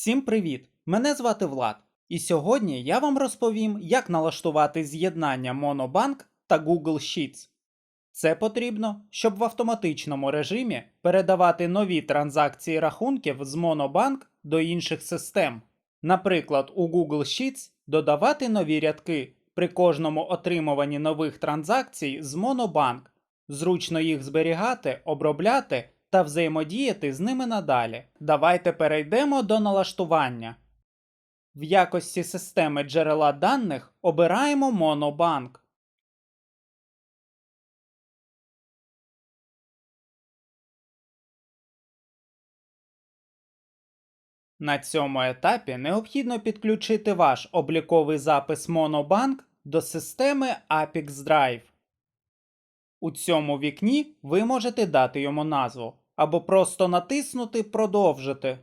Всім привіт! Мене звати Влад, і сьогодні я вам розповім, як налаштувати з'єднання Monobank та Google Sheets. Це потрібно, щоб в автоматичному режимі передавати нові транзакції рахунків з Monobank до інших систем. Наприклад, у Google Sheets додавати нові рядки при кожному отримуванні нових транзакцій з Monobank, зручно їх зберігати, обробляти та взаємодіяти з ними надалі. Давайте перейдемо до налаштування. В якості системи джерела даних обираємо Monobank. На цьому етапі необхідно підключити ваш обліковий запис Monobank до системи Apix Drive. У цьому вікні ви можете дати йому назву або просто натиснути Продовжити.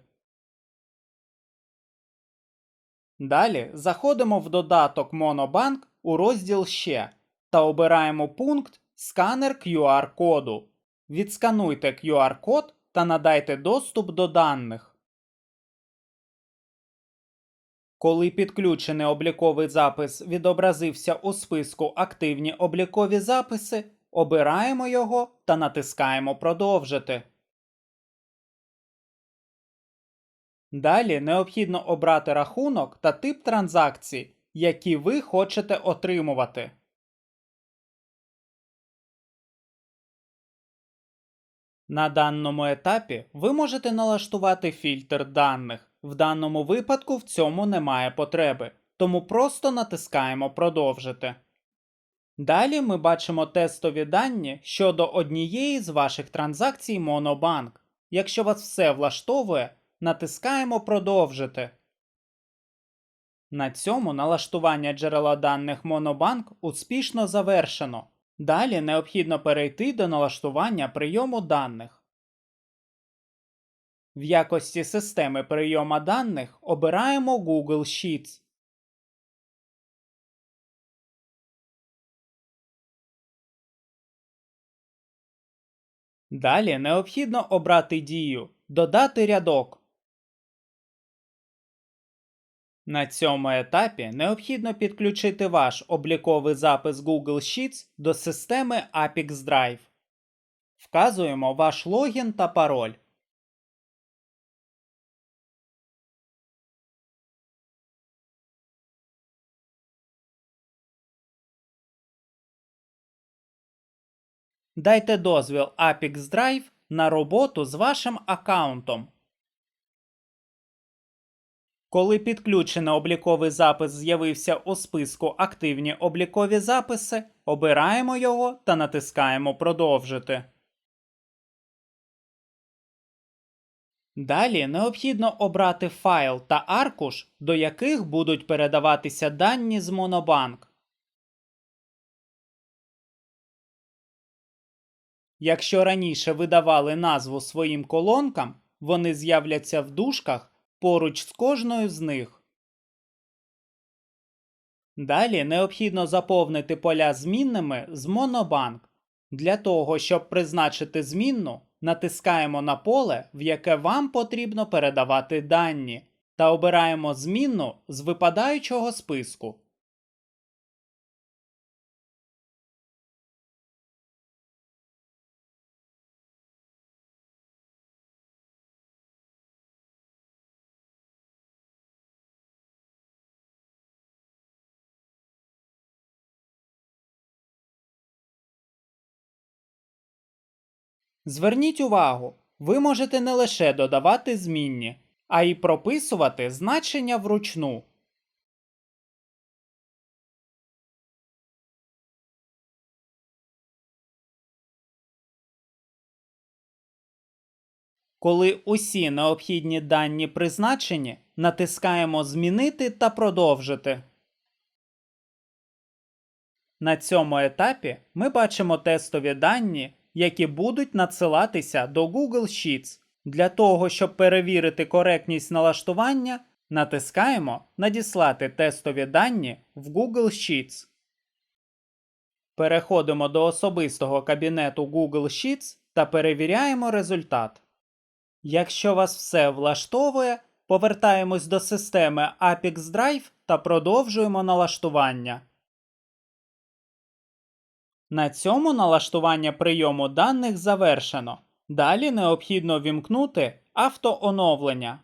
Далі заходимо в додаток Monobank у розділ Ще та обираємо пункт Сканер QR-коду. Відскануйте QR-код та надайте доступ до даних. Коли підключений обліковий запис відобразився у списку Активні облікові записи, обираємо його та натискаємо Продовжити. Далі необхідно обрати рахунок та тип транзакцій, які ви хочете отримувати. На даному етапі ви можете налаштувати фільтр даних. В даному випадку в цьому немає потреби, тому просто натискаємо Продовжити. Далі ми бачимо тестові дані щодо однієї з ваших транзакцій Monobank. Якщо вас все влаштовує, натискаємо Продовжити. На цьому налаштування джерела даних Monobank успішно завершено. Далі необхідно перейти до налаштування прийому даних. В якості системи прийому даних обираємо Google Sheets. Далі необхідно обрати дію Додати рядок. На цьому етапі необхідно підключити ваш обліковий запис Google Sheets до системи Apix Drive. Вказуємо ваш логін та пароль. Дайте дозвіл Apix Drive на роботу з вашим аккаунтом. Коли підключений обліковий запис з'явився у списку Активні облікові записи, обираємо його та натискаємо Продовжити. Далі необхідно обрати файл та аркуш, до яких будуть передаватися дані з Monobank. Якщо раніше ви давали назву своїм колонкам, вони з'являться в дужках поруч з кожною з них. Далі необхідно заповнити поля змінними з Monobank. Для того, щоб призначити змінну, натискаємо на поле, в яке вам потрібно передавати дані, та обираємо змінну з випадаючого списку. Зверніть увагу, ви можете не лише додавати змінні, а й прописувати значення вручну. Коли усі необхідні дані призначені, натискаємо Змінити та Продовжити. На цьому етапі ми бачимо тестові дані, які будуть надсилатися до Google Sheets. Для того, щоб перевірити коректність налаштування, натискаємо Надіслати тестові дані в Google Sheets. Переходимо до особистого кабінету Google Sheets та перевіряємо результат. Якщо вас все влаштовує, повертаємось до системи Apex Drive та продовжуємо налаштування. На цьому налаштування прийому даних завершено. Далі необхідно вімкнути автооновлення.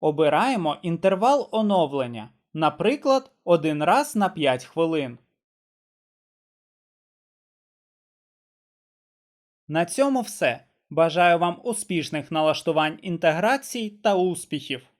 Обираємо інтервал оновлення, наприклад, один раз на 5 хвилин. На цьому все. Бажаю вам успішних налаштувань інтеграцій та успіхів!